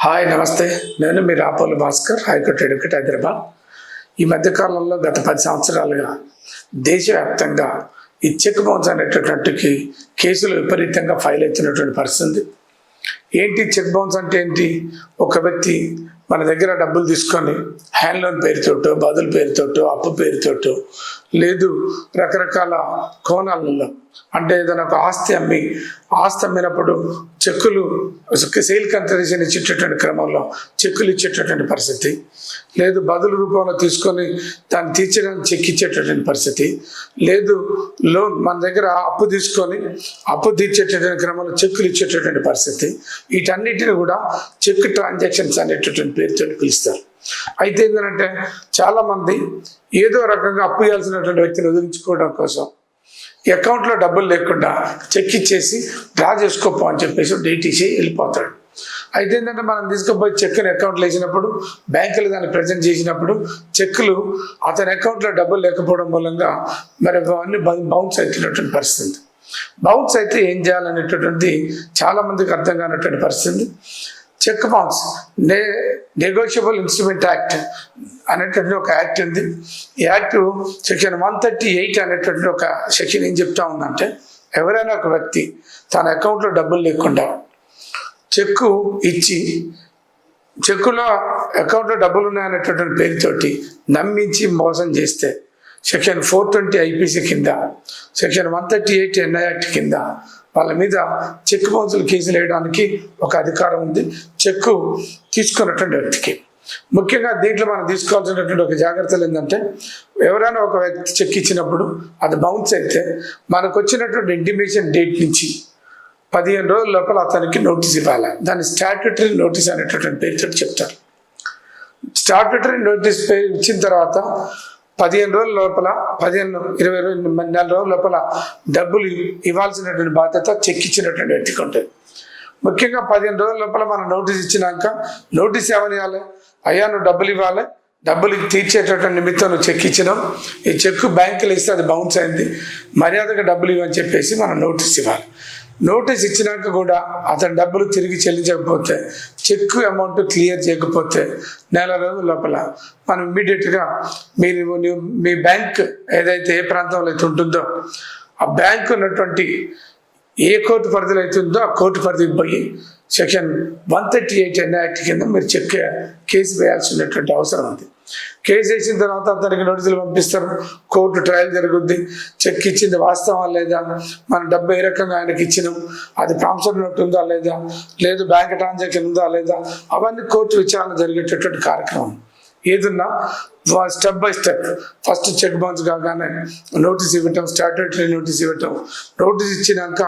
Hi నమస్తే. నేను మీ Rapolu Bhaskar high court advocate Hyderabad. ఈ మధ్యకాలంలో గత పది సంవత్సరాలుగా దేశవ్యాప్తంగా ఈ చెక్ బౌన్స్ అనేటటువంటి కేసులు విపరీతంగా ఫైల్ అవుతున్నటువంటి పరిస్థితి. ఏంటి చెక్ బౌన్స్ అంటే ఏంటి? ఒక వ్యక్తి మన దగ్గర డబ్బులు తీసుకొని హ్యాండ్ లోన్ పేరుతోటో బదులు పేరుతోటో అప్పు పేరుతోటో లేదు రకరకాల కోణాలలో. అంటే ఏదైనా ఒక ఆస్తి అమ్మి ఆస్తి అమ్మినప్పుడు చెక్కులు సేల్ కన్సలేషన్ ఇచ్చేటటువంటి క్రమంలో చెక్కులు ఇచ్చేటటువంటి పరిస్థితి. లేదు బదులు రూపంలో తీసుకొని దాన్ని తీర్చడానికి చెక్ ఇచ్చేటటువంటి పరిస్థితి. లేదు లోన్ మన దగ్గర అప్పు తీసుకొని అప్పు తీర్చేటటువంటి క్రమంలో చెక్కులు ఇచ్చేటటువంటి పరిస్థితి. వీటన్నిటిని కూడా చెక్ ట్రాన్సాక్షన్స్ అనేటటువంటి పేరుతో పిలుస్తారు. అయితే ఏంటంటే చాలామంది ఏదో రకంగా అప్పు ఇవ్వాల్సినటువంటి వ్యక్తిని వదిలించుకోవడం కోసం అకౌంట్లో డబ్బులు లేకుండా చెక్ ఇచ్చేసి డ్రా చేసుకోపో అని చెప్పేసి డేటీసీ వెళ్ళిపోతాడు. అయితే ఏంటంటే మనం తీసుకుపోయి చెక్కుని అకౌంట్లో వేసినప్పుడు బ్యాంకులు దాన్ని ప్రజెంట్ చేసినప్పుడు చెక్కులు అతని అకౌంట్లో డబ్బులు లేకపోవడం మూలంగా మరి అన్ని బౌన్స్ అవుతున్నటువంటి పరిస్థితి. బౌన్స్ అయితే ఏం చేయాలనేటటువంటిది చాలామందికి అర్థం కానటువంటి పరిస్థితి. చెక్ బాక్స్ నే నెగోషియబుల్ ఇన్స్ట్రుమెంట్ యాక్ట్ అనేటువంటి ఒక యాక్ట్ ఉంది. ఈ act section one thirty eight అనేటువంటి ఒక సెక్షన్ ఏం చెప్తా ఉందంటే ఎవరైనా ఒక వ్యక్తి తన అకౌంట్లో డబ్బులు లేకుండా చెక్కు ఇచ్చి చెక్కులో అకౌంట్లో డబ్బులు ఉన్నాయనేటటువంటి పేరుతోటి నమ్మించి మోసం చేస్తే సెక్షన్ ఫోర్ ట్వంటీ ఐపీసీ కింద section one thirty eight NI act కింద వాళ్ళ మీద చెక్ బౌన్సులు కేసులు వేయడానికి ఒక అధికారం ఉంది. చెక్కు తీసుకున్నటువంటి వ్యక్తికి. ముఖ్యంగా దీంట్లో మనం తీసుకోవాల్సినటువంటి ఒక జాగ్రత్తలు ఏంటంటే ఎవరైనా ఒక వ్యక్తి చెక్ ఇచ్చినప్పుడు అది బౌన్స్ అయితే మనకు వచ్చినటువంటి ఇంటిమేషన్ డేట్ నుంచి పదిహేను రోజుల లోపల అతనికి నోటీస్ ఇవ్వాలి. దాన్ని స్టాట్యుటరీ నోటీస్ అనేటటువంటి పేరుతో చెప్తారు. స్టాట్యుటరీ నోటీస్ పేరు ఇచ్చిన తర్వాత పదిహేను రోజుల లోపల పదిహేను ఇరవై రోజులు నెల రోజుల లోపల డబ్బులు ఇవ్వాల్సినటువంటి బాధ్యత చెక్ ఇచ్చినటువంటి వ్యక్తికి ఉంటుంది. ముఖ్యంగా పదిహేను రోజుల లోపల మనం నోటీస్ ఇచ్చినాక నోటీస్ ఏమని ఇవ్వాలి అయ్యా నువ్వు డబ్బులు ఇవ్వాలి. డబ్బులు తీర్చేటటువంటి నిమిత్తం నువ్వు చెక్ ఇచ్చినావు. ఈ చెక్ బ్యాంకులో ఇస్తే అది బౌన్స్ అయింది. మర్యాదగా డబ్బులు ఇవ్వని చెప్పేసి మనం నోటీస్ ఇవ్వాలి. నోటీస్ ఇచ్చినాక కూడా అతని డబ్బులు తిరిగి చెల్లించకపోతే చెక్ అమౌంట్ క్లియర్ చేయకపోతే నెల రోజుల లోపల మనం ఇమ్మీడియట్గా మీరు మీ బ్యాంక్ ఏదైతే ఏ ప్రాంతంలో అయితే ఉంటుందో ఆ బ్యాంక్ ఉన్నటువంటి ఏ కోర్టు పరిధిలో అయితే ఉందో ఆ కోర్టు పరిధికి పోయి section one thirty eight N act కింద మీరు చెక్ కేసు వేయాల్సినటువంటి అవసరం ఉంది. కేసు వేసిన తర్వాత అతనికి నోటీసులు పంపిస్తారు. కోర్టు ట్రయల్ జరుగుద్ది. చెక్ ఇచ్చింది వాస్తవా లేదా? మన డబ్బు ఏ రకంగా ఆయనకి ఇచ్చినాం? అది ప్రాంసర్ నోట్ ఉందా లేదా? లేదు బ్యాంక్ ట్రాన్సాక్షన్ ఉందా లేదా? అవన్నీ కోర్టు విచారణ జరిగేటటువంటి కార్యక్రమం. ఏదున్నా step by step. First cheque bounce కాగానే నోటీస్ ఇవ్వటం స్టాట్యూటరీ నోటీస్ ఇవ్వటం. నోటీస్ ఇచ్చినాక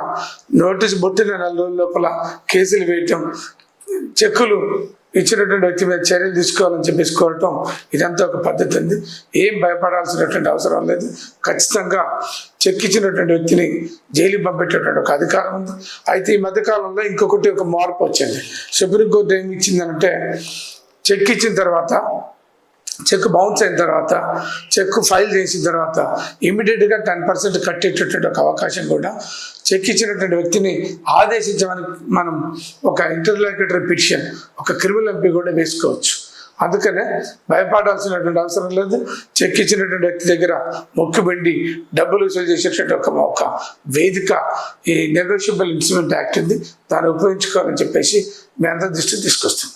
నోటీస్ పుట్టిన నెల రోజుల లోపల కేసులు వేయటం. చెక్కులు ఇచ్చినటువంటి వ్యక్తి మీద చర్యలు తీసుకోవాలని చెప్పేసి కోరటం ఇదంతా ఒక పద్ధతి ఉంది ఏం భయపడాల్సినటువంటి అవసరం లేదు. ఖచ్చితంగా చెక్కిచ్చినటువంటి వ్యక్తిని జైలుకి పంపేటటువంటి ఒక అధికారం ఉంది. అయితే ఈ మధ్యకాలంలో ఇంకొకటి ఒక మార్పు వచ్చింది. సుప్రీంకోర్టు ఏమి ఇచ్చిందంటే చెక్కిచ్చిన తర్వాత చెక్ బౌన్స్ అయిన తర్వాత చెక్ ఫైల్ చేసిన తర్వాత ఇమీడియట్గా టెన్ పర్సెంట్ కట్టేటటువంటి ఒక అవకాశం కూడా చెక్ ఇచ్చినటువంటి వ్యక్తిని ఆదేశించడానికి మనం ఒక ఇంటర్లాక్యుటరీ పిటిషన్ ఒక క్రిమినల్ ఎంపీ కూడా వేసుకోవచ్చు. అందుకనే భయపడాల్సినటువంటి అవసరం లేదు. చెక్ ఇచ్చినటువంటి వ్యక్తి దగ్గర మొక్కుబెండి డబ్బులు వసూలు చేసేటువంటి ఒక ఒక వేదిక ఈ నెగోషియబుల్ ఇన్స్ట్రుమెంట్ యాక్ట్ ఉంది. దాన్ని ఉపయోగించుకోవాలని చెప్పేసి మీ అందరి దృష్టికి తీసుకొస్తాం